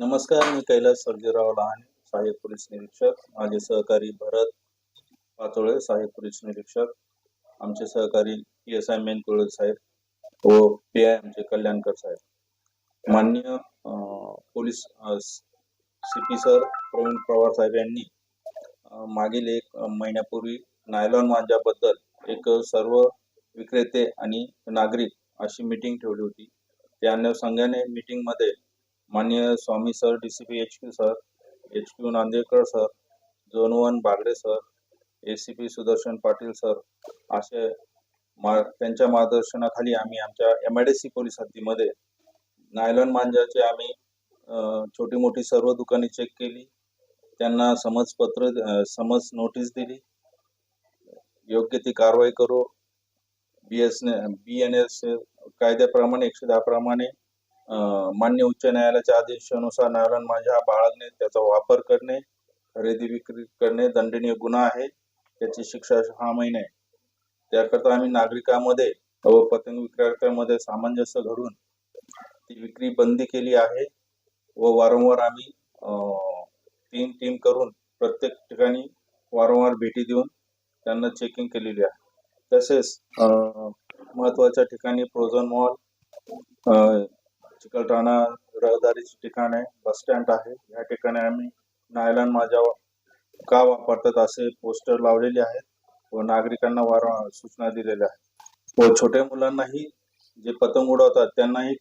नमस्कार मी कैलास सर्जेराव लहाने सहाय्यक पोलीस निरीक्षक माझे सहकारी भरत पाचोळे सहाय्यक पोलीस निरीक्षक आमचे सहकारी P S I Menkule saheb व पी आय आमचे कल्याणकर साहेब. माननीय police C P sir Pravin Pawar saheb यांनी मागील एक महिन्यापूर्वी नायलॉन मांजाबद्दल एक सर्व विक्रेते आणि नागरिक अशी मीटिंग ठेवली होती. त्या अनुषंगाने मीटिंगमध्ये माननीय Swami sir D C P H Q sir H Q Nandedkar sir zone one Bagade sir A C P Sudarshan Patil sir असे मा त्यांच्या मार्गदर्शनाखाली आम्ही आमच्या M I D C police हद्दीमध्ये nylon मांजाचे आम्ही छोटी मोठी सर्व दुकाने चेक केली. त्यांना समजपत्र समज नोटीस दिली. योग्य ती कारवाई करू. बी एस ने बी एन एस कायद्याप्रमाणे एकशे दहा प्रमाणे मान्य उच्च न्यायालयाच्या आदेशानुसार नायलॉन मांजा बाळगणे त्याचा वापर करणे खरेदी विक्री करणे दंडनीय गुन्हा आहे. त्याची शिक्षा सहा महिने आहे. त्याकरता आम्ही नागरिकांमध्ये व पतंग विक्रेत्यांमध्ये सामंजस्य घडून ती विक्री बंदी केली आहे व वारंवार आम्ही टीम तीन टीम करून प्रत्येक ठिकाणी वारंवार भेटी देऊन त्यांना चेकिंग केलेली आहे. तसेच महत्त्वाच्या ठिकाणी प्रोझन मॉल चिकलठाणा रहदारीचे ठिकाण आहे बस स्टँड आहे. या ठिकाणी आम्ही नायलॉन माझ्या का वापरतात असे पोस्टर लावलेले आहेत व नागरिकांना वारंवार सूचना दिलेल्या आहेत. व छोट्या मुलांनाही जे पतंग उडवतात त्यांनाही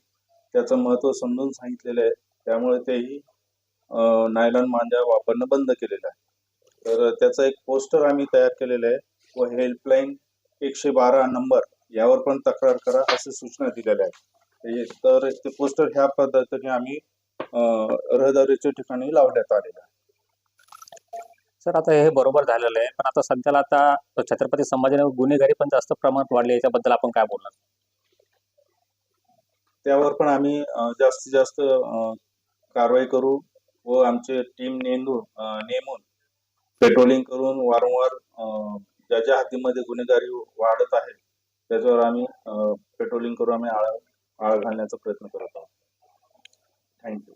त्याचं महत्त्व समजून सांगितलेलं आहे. त्यामुळे तेही नायलॉन मांजा वापरणं बंद केलेलं आहे. तर त्याचं एक पोस्टर आम्ही तयार केलेलं आहे व हेल्पलाईन एकशे बारा नंबर यावर पण तक्रार करा असे सूचना दिलेल्या आहेत. तर ते पोस्टर ह्या पद्धतीने आम्ही रहदारीच्या ठिकाणी लावण्यात आलेलं आहे. सर आता हे बरोबर झालेलं आहे पण आता सध्याला आता छत्रपती संभाजीनगर गुन्हेगारी पण जास्त प्रमाणात वाढली याच्याबद्दल आपण काय बोलणार? त्यावर पण आम्ही जास्तीत जास्त कारवाई करू व आमचे टीम नेमून अं, नेमून पेट्रोलिंग करून वारंवार ज्या ज्या हद्दीमध्ये गुन्हेगारी वाढत आहे त्याच्यावर आम्ही पेट्रोलिंग करून आम्ही आळा आळा घालण्याचा प्रयत्न करत आहोत. थँक्यू